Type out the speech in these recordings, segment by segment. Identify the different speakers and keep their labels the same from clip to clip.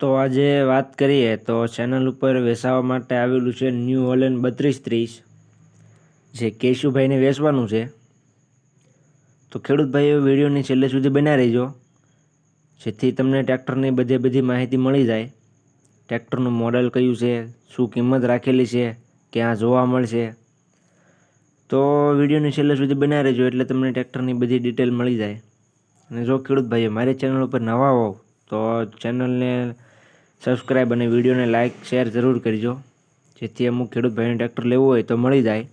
Speaker 1: તો આજે વાત કરીએ તો ચેનલ ઉપર વેચાવા માટે આવેલું છે ન્યૂ હોલેન્ડ બત્રીસ ત્રીસ, જે કેશુભાઈને વેચવાનું છે. તો ખેડૂત ભાઈઓ, વિડીયોની છેલ્લે સુધી બનાવી રહેજો, જેથી તમને ટ્રેક્ટરની બધે બધી માહિતી મળી જાય. ટ્રેક્ટરનું મોડલ કયું છે, શું કિંમત રાખેલી છે, ક્યાં જોવા મળશે. તો વિડીયોની છેલ્લે સુધી બનાવી રહેજો એટલે તમને ટ્રેક્ટરની બધી ડિટેલ મળી જાય. અને જો ખેડૂત ભાઈઓ, મારી ચેનલ ઉપર નવા હોવ, તો ચેનલને સબસ્ક્રાઈબ અને વિડીયોને લાઇક શેર જરૂર કરજો. જેથી અમુક ખેડૂત ભાઈને ટ્રેક્ટર લેવું હોય તો મળી જાય.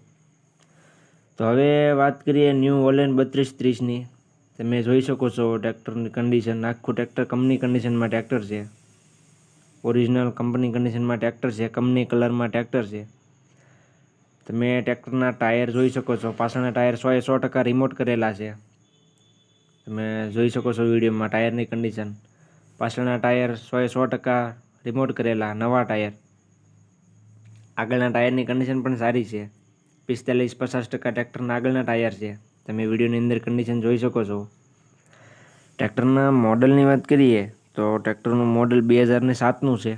Speaker 1: તો હવે વાત કરીએ ન્યૂ ઓલેન બત્રીસ ત્રીસની. તમે જોઈ શકો છો ટ્રેક્ટરની કન્ડિશન આખું ટ્રેક્ટર કંપની કન્ડિશનમાં ટ્રેક્ટર છે. ઓરિજિનલ કંપની કન્ડિશનમાં ટ્રેક્ટર છે કંપની કલરમાં ટ્રેક્ટર છે. તમે ટ્રેક્ટરના ટાયર જોઈ શકો છો. પાછળના ટાયર સોએ સો ટકા રિમોટ કરેલા છે. તમે જોઈ શકો છો વિડીયોમાં ટાયરની કન્ડિશન પાછળના ટાયર સોએ સો ટકા રિમોટ કરેલા નવા ટાયર. આગળના ટાયરની કન્ડિશન પણ સારી છે. પિસ્તાલીસ પચાસ ટકા ટ્રેક્ટરના આગળના ટાયર છે. તમે વિડીયોની અંદર કન્ડિશન જોઈ શકો છો. ટ્રેક્ટરના મોડલની વાત કરીએ તો ટ્રેક્ટરનું મોડલ બે હજારને સાતનું છે.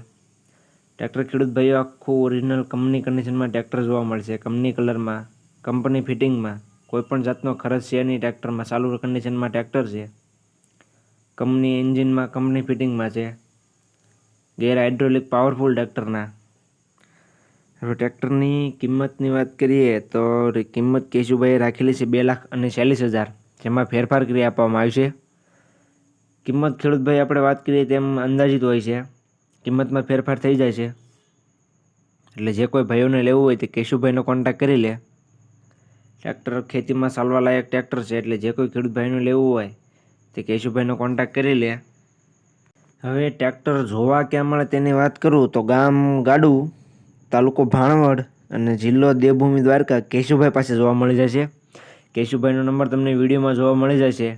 Speaker 1: ટ્રેક્ટર ખેડૂત ભાઈઓ, આખું ઓરિજિનલ કંપની કન્ડિશનમાં ટ્રેક્ટર જોવા મળશે. કંપની કલરમાં કંપની ફિટિંગમાં કોઈપણ જાતનો ખર્ચ છે નહીં, ટ્રેક્ટરમાં. ચાલુ કન્ડિશનમાં ટ્રેક્ટર છે. કંપની એન્જિનમાં કંપની ફિટિંગમાં છે. ગેર હાઇડ્રોલિક પાવરફુલ ટ્રેક્ટરના. હવે ટ્રેક્ટરની કિંમતની વાત કરીએ તો કિંમત કેશુભાઈએ રાખેલી છે બે લાખ અને ચાલીસ હજાર, જેમાં ફેરફાર કરી આપવામાં આવશે કિંમત ખેડૂતભાઈ આપણે વાત કરીએ તેમ અંદાજિત હોય છે. કિંમતમાં ફેરફાર થઈ જાય છે. એટલે જે કોઈ ભાઈઓને લેવું હોય તે કેશુભાઈનો કોન્ટેક્ટ કરી લે. ટ્રેક્ટર ખેતીમાં ચાલવા લાયક ટ્રેક્ટર છે, એટલે જે કોઈ ખેડૂત ભાઈનું લેવું હોય તે કેશુભાઈનો કોન્ટેક્ટ કરી લે. હવે ટ્રેક્ટર જોવા ક્યાં મળે તેની વાત કરું તો ગામ ગાડું, તાલુકો ભાણવડ અને જિલ્લો દેવભૂમિ દ્વારકા કેશુભાઈ પાસે જોવા મળી જશે. કેશુભાઈનો નંબર તમને વિડીયોમાં જોવા મળી જશે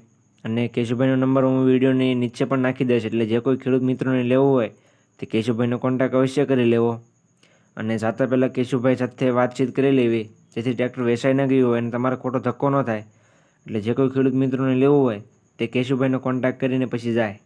Speaker 1: અને કેશુભાઈનો નંબર હું વિડીયોની નીચે પણ નાખી દઈશ એટલે જે કોઈ ખેડૂત મિત્રોને લેવો હોય તે કેશુભાઈનો કોન્ટેક્ટ અવશ્ય કરી લેવો. અને જાતા પહેલાં કેશુભાઈ સાથે વાતચીત કરી લેવી. જેથી ટ્રેક્ટર વેચાઈ ન ગયું હોય અને તમારો ખોટો ધક્કો ન થાય. એટલે જે કોઈ ખેડૂત મિત્રોને લેવું હોય તે કેશુભાઈનો કોન્ટેક્ટ કરીને પછી જાય.